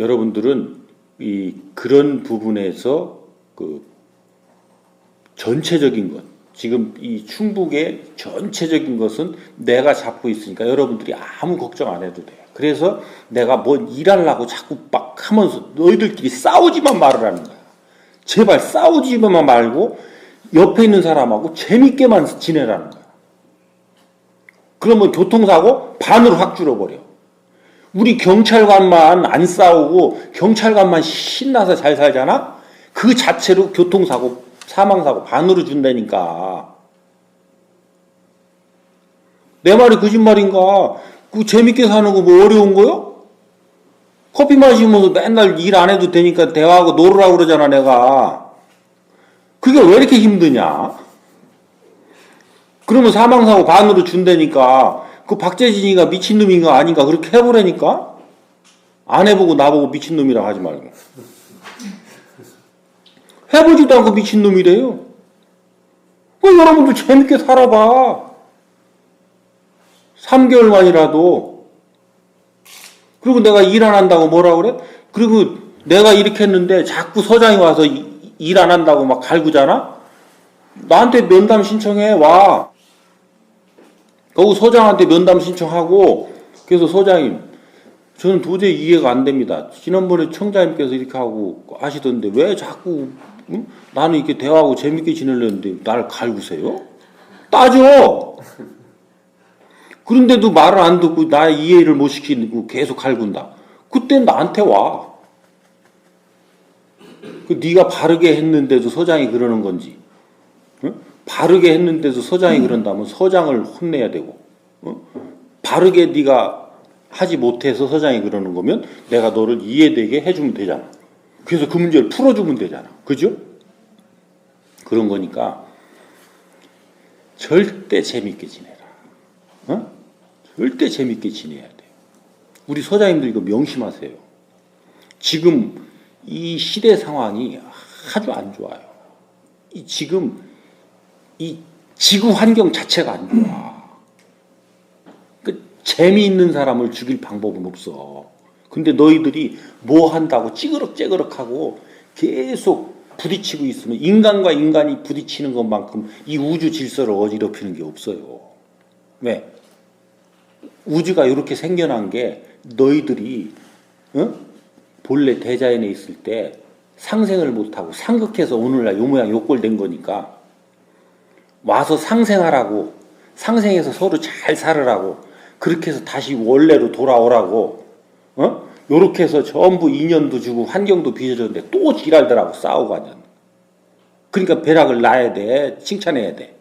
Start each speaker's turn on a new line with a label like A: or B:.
A: 여러분들은 이 그런 부분에서 그 전체적인 것 지금 이 충북의 전체적인 것은 내가 잡고 있으니까 여러분들이 아무 걱정 안 해도 돼. 그래서 내가 뭐 일하려고 자꾸 막 하면서 너희들끼리 싸우지만 말을 하는 거야. 제발 싸우지만 말고 옆에 있는 사람하고 재밌게만 지내라는 거야. 그러면 교통사고 반으로 확 줄어버려. 우리 경찰관만 안 싸우고 경찰관만 신나서 잘 살잖아? 그 자체로 교통사고, 사망사고 반으로 준다니까. 내 말이 거짓말인가? 그 재밌게 사는 거 뭐 어려운 거요? 커피 마시면서 맨날 일 안 해도 되니까 대화하고 놀으라고 그러잖아, 내가. 그게 왜 이렇게 힘드냐? 그러면 사망사고 반으로 준다니까. 그 박재진이가 미친놈인가 아닌가 그렇게 해보라니까? 안 해보고 나보고 미친놈이라 하지 말고. 해보지도 않고 미친놈이래요. 그 여러분도 재밌게 살아봐. 3개월만이라도. 그리고 내가 일 안 한다고 뭐라 그래? 그리고 내가 이렇게 했는데 자꾸 서장이 와서 일 안 한다고 막 갈구잖아? 나한테 면담 신청해, 와. 거기 소장한테 면담 신청하고 그래서 소장님 저는 도저히 이해가 안 됩니다. 지난번에 청장님께서 이렇게 하고 하시던데 왜 자꾸 응? 나는 이렇게 대화하고 재밌게 지내려는데 나를 갈구세요? 따져. 그런데도 말을 안 듣고 나 이해를 못 시키고 계속 갈군다. 그때 나한테 와. 그 네가 바르게 했는데도 소장이 그러는 건지. 응? 바르게 했는데도 서장이 그런다면 서장을 혼내야 되고 어? 바르게 네가 하지 못해서 서장이 그러는 거면 내가 너를 이해되게 해주면 되잖아. 그래서 그 문제를 풀어주면 되잖아. 그죠? 그런 거니까 절대 재밌게 지내라. 어? 절대 재밌게 지내야 돼. 우리 서장님들 이거 명심하세요. 지금 이 시대 상황이 아주 안 좋아요. 이 지금 이 지구 환경 자체가 안 좋아. 그 재미있는 사람을 죽일 방법은 없어. 근데 너희들이 뭐 한다고 찌그럭찌그럭하고 계속 부딪히고 있으면 인간과 인간이 부딪히는 것만큼 이 우주 질서를 어지럽히는 게 없어요. 왜? 우주가 이렇게 생겨난 게 너희들이 어? 본래 대자연에 있을 때 상생을 못하고 상극해서 오늘날 요 모양 요꼴 된 거니까 와서 상생하라고 상생해서 서로 잘 살으라고 그렇게 해서 다시 원래로 돌아오라고 어? 요렇게 해서 전부 인연도 주고 환경도 빚어줬는데 또 지랄들하고 싸우고 하는 그러니까 배락을 놔야 돼 칭찬해야 돼